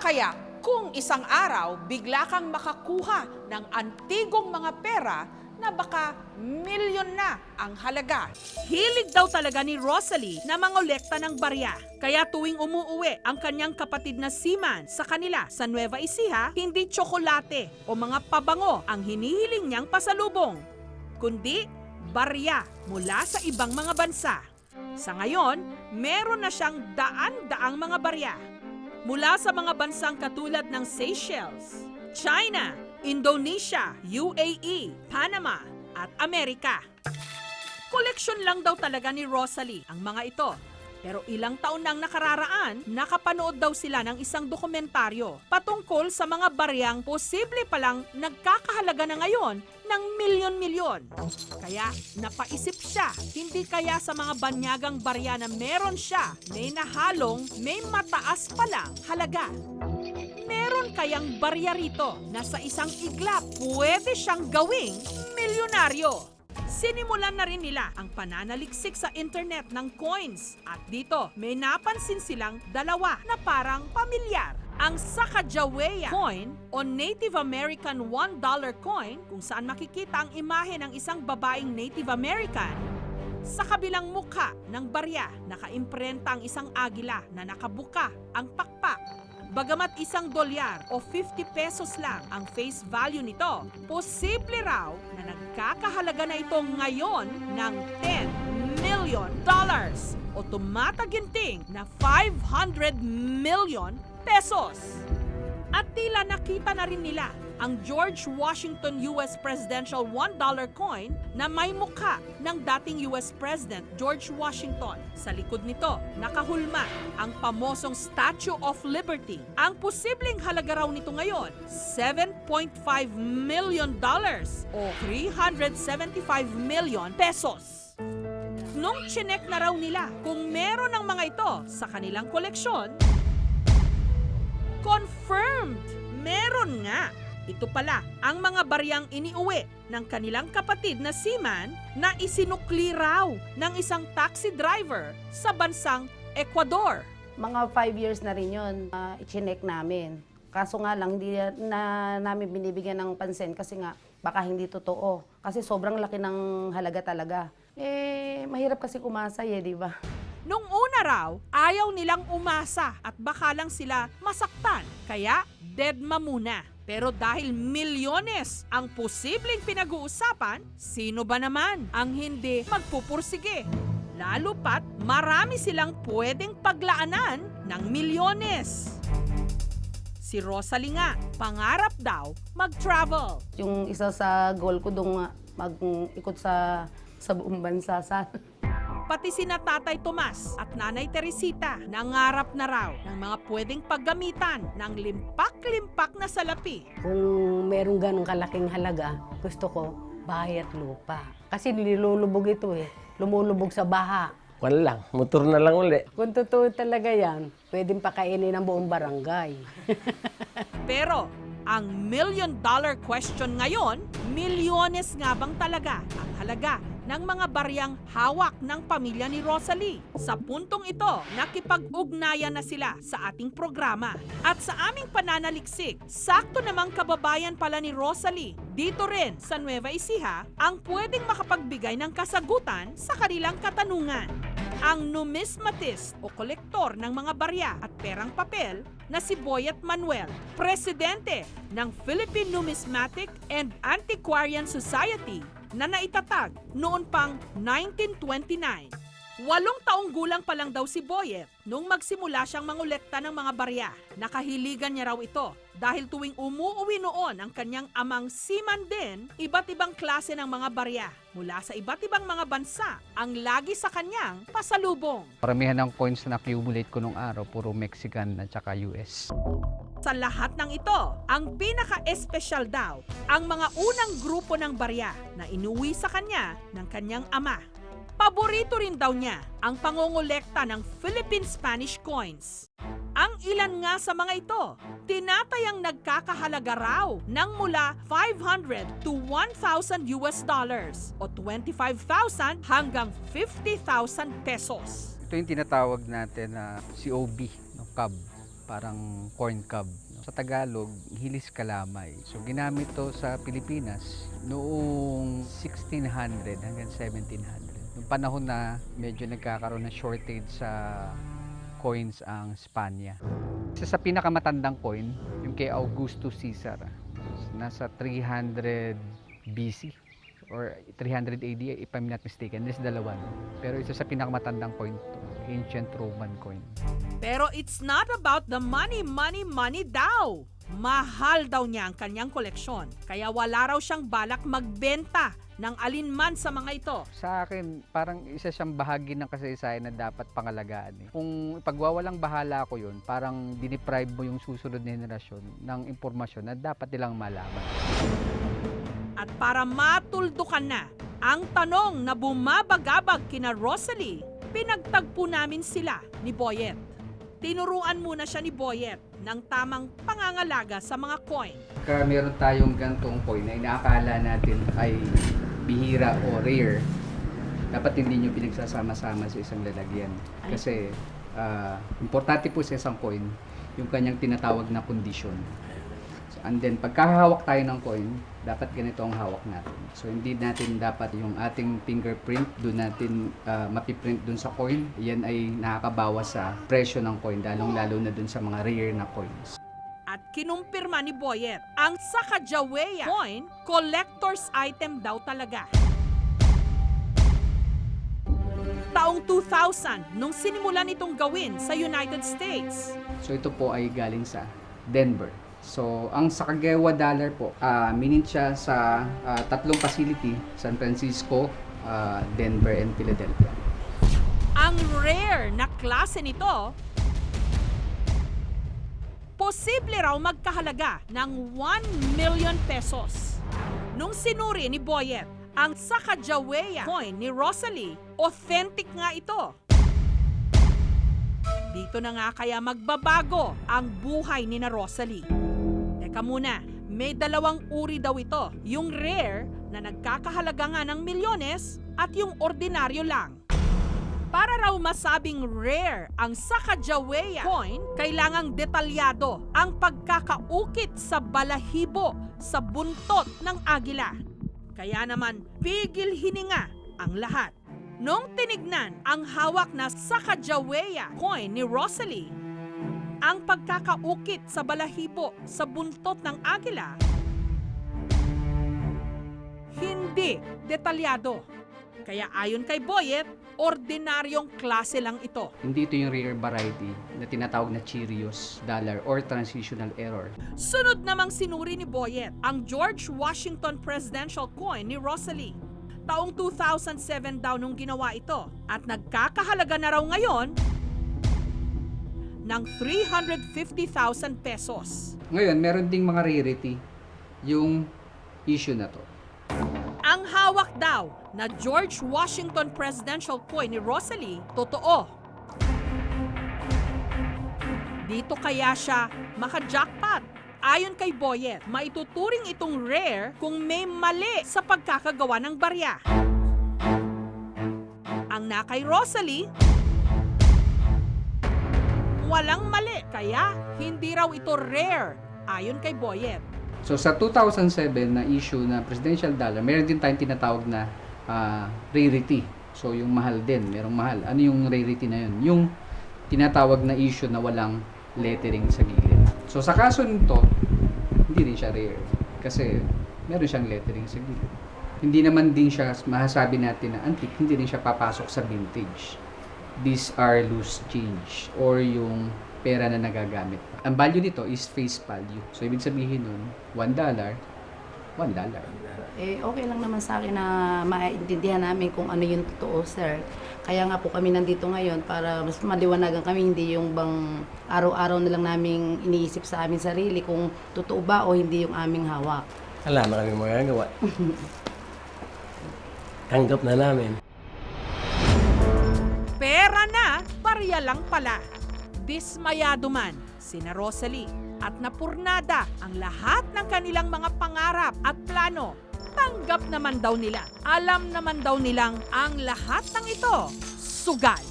kaya kung isang araw bigla kang makakuha ng antigong mga pera na baka milyon na ang halaga. Hilig daw talaga ni Rosalie na mangolekta ng barya. Kaya tuwing umuuwi ang kanyang kapatid na Seaman sa kanila sa Nueva Ecija, hindi tsokolate o mga pabango ang hinihiling niyang pasalubong, kundi barya mula sa ibang mga bansa. Sa ngayon, meron na siyang daan-daang mga barya. Mula sa mga bansang katulad ng Seychelles, China, Indonesia, UAE, Panama, at Amerika. Koleksyon lang daw talaga ni Rosalie ang mga ito. Pero ilang taon nang nakararaan, nakapanood daw sila ng isang dokumentaryo patungkol sa mga baryang posible palang nagkakahalaga na ngayon ng milyon-milyon. Kaya napaisip siya, hindi kaya sa mga banyagang barya na meron siya, may nahalong, may mataas palang halaga. Meron kayang barya rito na sa isang iglap pwede siyang gawing milyonaryo. Sinimulan na rin nila ang pananaliksik sa internet ng coins at dito may napansin silang dalawa na parang pamilyar. Ang Sacagawea coin o Native American $1 coin kung saan makikita ang imahe ng isang babaeng Native American sa kabilang mukha ng barya, nakaimprenta ang isang agila na nakabuka ang pakpak. Bagamat isang dolyar o 50 pesos lang ang face value nito, posible raw na nagkakahalaga na ito ngayon ng 10 million dollars o tumataginting na 500 million pesos. Tila nakita na rin nila ang George Washington US Presidential $1 coin na may mukha ng dating US President George Washington. Sa likod nito, nakahulma ang pamosong Statue of Liberty. Ang posibleng halaga raw nito ngayon, 7.5 million dollars o 375 million pesos. Nung chinek na raw nila kung meron ng mga ito sa kanilang koleksyon, Confirmed! Meron nga! Ito pala ang mga baryang iniuwi ng kanilang kapatid na seaman na isinukli raw ng isang taxi driver sa bansang Ecuador. Mga five years na rin yun, uh, ichinek namin. Kaso nga lang, hindi na namin binibigyan ng pansin kasi nga, baka hindi totoo. Kasi sobrang laki ng halaga talaga. Eh, mahirap kasi kumasa eh, di ba? Nung una raw, ayaw nilang umasa at baka lang sila masaktan. Kaya, dead muna. Pero dahil milyones ang posibleng pinag-uusapan, sino ba naman ang hindi magpupursige? Lalo pat marami silang pwedeng paglaanan ng milyones. Si Rosalie nga, pangarap daw mag-travel. Yung isa sa goal ko dong mag-ikot sa sa buong bansa sa Pati sina Tatay Tomas at Nanay Teresita nangarap na raw ng mga pwedeng paggamitan ng limpak-limpak na salapi. Kung merong ganong kalaking halaga, gusto ko bahay at lupa. Kasi nilulubog ito eh. Lumulubog sa baha. Wala lang, motor na lang uli. Kung totoo talaga yan, pwedeng pakainin ng buong barangay. Pero ang million dollar question ngayon, milyones nga bang talaga ang halaga ng mga baryang hawak ng pamilya ni Rosalie. Sa puntong ito, nakipag-ugnayan na sila sa ating programa. At sa aming pananaliksik, sakto namang kababayan pala ni Rosalie dito rin sa Nueva Ecija ang pwedeng makapagbigay ng kasagutan sa kanilang katanungan. Ang numismatist o kolektor ng mga barya at perang papel na si Boyet Manuel, presidente ng Philippine Numismatic and Antiquarian Society na naitatag noon pang 1929. Walong taong gulang pa lang daw si Boyet nung magsimula siyang mangolekta ng mga barya. Nakahiligan niya raw ito dahil tuwing umuuwi noon ang kanyang amang seaman din, iba't ibang klase ng mga barya mula sa iba't ibang mga bansa ang lagi sa kanyang pasalubong. Paramihan ng coins na accumulate ko nung araw, puro Mexican at saka US. Sa lahat ng ito, ang pinaka-espesyal daw ang mga unang grupo ng barya na inuwi sa kanya ng kanyang ama. Paborito rin daw niya ang pangongolekta ng Philippine Spanish coins. Ang ilan nga sa mga ito, tinatayang nagkakahalaga raw ng mula 500 to 1,000 US dollars o 25,000 hanggang 50,000 pesos. Ito yung tinatawag natin na COB, no, CAB. parang corn cob. no? Sa Tagalog, hilis kalamay. So ginamit to sa Pilipinas noong 1600 hanggang 1700. Panahon na medyo nagkakaroon ng shortage sa coins ang Spanya. Isa sa pinakamatandang coin, yung kay Augustus Caesar, nasa 300 BC or 300 AD if I'm not mistaken. There's dalawa. Pero isa sa pinakamatandang coin ancient Roman coin. Pero it's not about the money, money, money daw. Mahal daw niya ang kanyang koleksyon. Kaya wala raw siyang balak magbenta ng alinman sa mga ito. Sa akin, parang isa siyang bahagi ng kasaysayan na dapat pangalagaan. Eh. Kung pagwawalang bahala ko yun, parang diniprive mo yung susunod na henerasyon ng impormasyon na dapat nilang malaman. At para matuldukan na ang tanong na bumabagabag kina Rosalie, pinagtagpo namin sila ni Boyet. Tinuruan muna siya ni Boyet ng tamang pangangalaga sa mga coin. Kaya meron tayong gantong coin na inaakala natin ay bihira o rare, dapat hindi nyo pinagsasama-sama sa isang lalagyan. Kasi ah, importante po sa isang coin yung kanyang tinatawag na kondisyon. So, and then, pagkahawak tayo ng coin, dapat ganito ang hawak natin. So, hindi natin dapat yung ating fingerprint, doon natin ah, mapiprint doon sa coin. Yan ay nakakabawas sa presyo ng coin, lalong-lalo na doon sa mga rare na coins. At kinumpirma ni Boyet, ang Sacagawea coin, collector's item daw talaga. Taong 2000, nung sinimulan itong gawin sa United States. So ito po ay galing sa Denver. So ang Sacagawea dollar po, ah minint siya sa ah, tatlong facility, San Francisco, ah, Denver, and Philadelphia. Ang rare na klase nito, posible raw magkahalaga ng 1 million pesos. Nung sinuri ni Boyet ang Sacagawea coin ni Rosalie, authentic nga ito. Dito na nga kaya magbabago ang buhay ni na Rosalie. Teka muna, may dalawang uri daw ito. Yung rare na nagkakahalaga nga ng milyones at yung ordinaryo lang. Para raw masabing rare ang Sacagawea coin, kailangang detalyado ang pagkakaukit sa balahibo sa buntot ng agila. Kaya naman, pigil hininga ang lahat. Nung tinignan ang hawak na Sacagawea coin ni Rosalie, ang pagkakaukit sa balahibo sa buntot ng agila, hindi detalyado. Kaya ayon kay Boyet, ordinaryong klase lang ito. Hindi ito yung rare variety na tinatawag na Cheerios dollar or transitional error. Sunod namang sinuri ni Boyet ang George Washington Presidential Coin ni Rosalie. Taong 2007 daw nung ginawa ito at nagkakahalaga na raw ngayon ng 350,000 pesos. Ngayon, meron ding mga rarity yung issue na to. Ang hawak daw na George Washington Presidential Coin ni Rosalie, totoo. Dito kaya siya maka-jackpot. Ayon kay Boyet, maituturing itong rare kung may mali sa pagkakagawa ng barya. Ang na kay Rosalie, walang mali, kaya hindi raw ito rare, ayon kay Boyet. So sa 2007 na issue na presidential dollar, meron din tayong tinatawag na ah, rarity. So yung mahal din, merong mahal. Ano yung rarity na yun? Yung tinatawag na issue na walang lettering sa gilid. So sa kaso nito, hindi rin siya rare. Kasi meron siyang lettering sa gilid. Hindi naman din siya masasabi natin na antique, hindi rin siya papasok sa vintage. These are loose change or yung pera na nagagamit. Ang value nito is face value. So, ibig sabihin nun, $1, $1. Eh, okay lang naman sa akin na maintindihan namin kung ano yung totoo, sir. Kaya nga po kami nandito ngayon para mas maliwanagan kami, hindi yung bang araw-araw na lang namin iniisip sa aming sarili kung totoo ba o hindi yung aming hawak. Wala na kami magagawa. Tanggap na namin. Pera na, barya lang pala. Dismayado man sina Rosalie at napurnada ang lahat ng kanilang mga pangarap at plano. Tanggap naman daw nila. Alam naman daw nilang ang lahat ng ito sugal.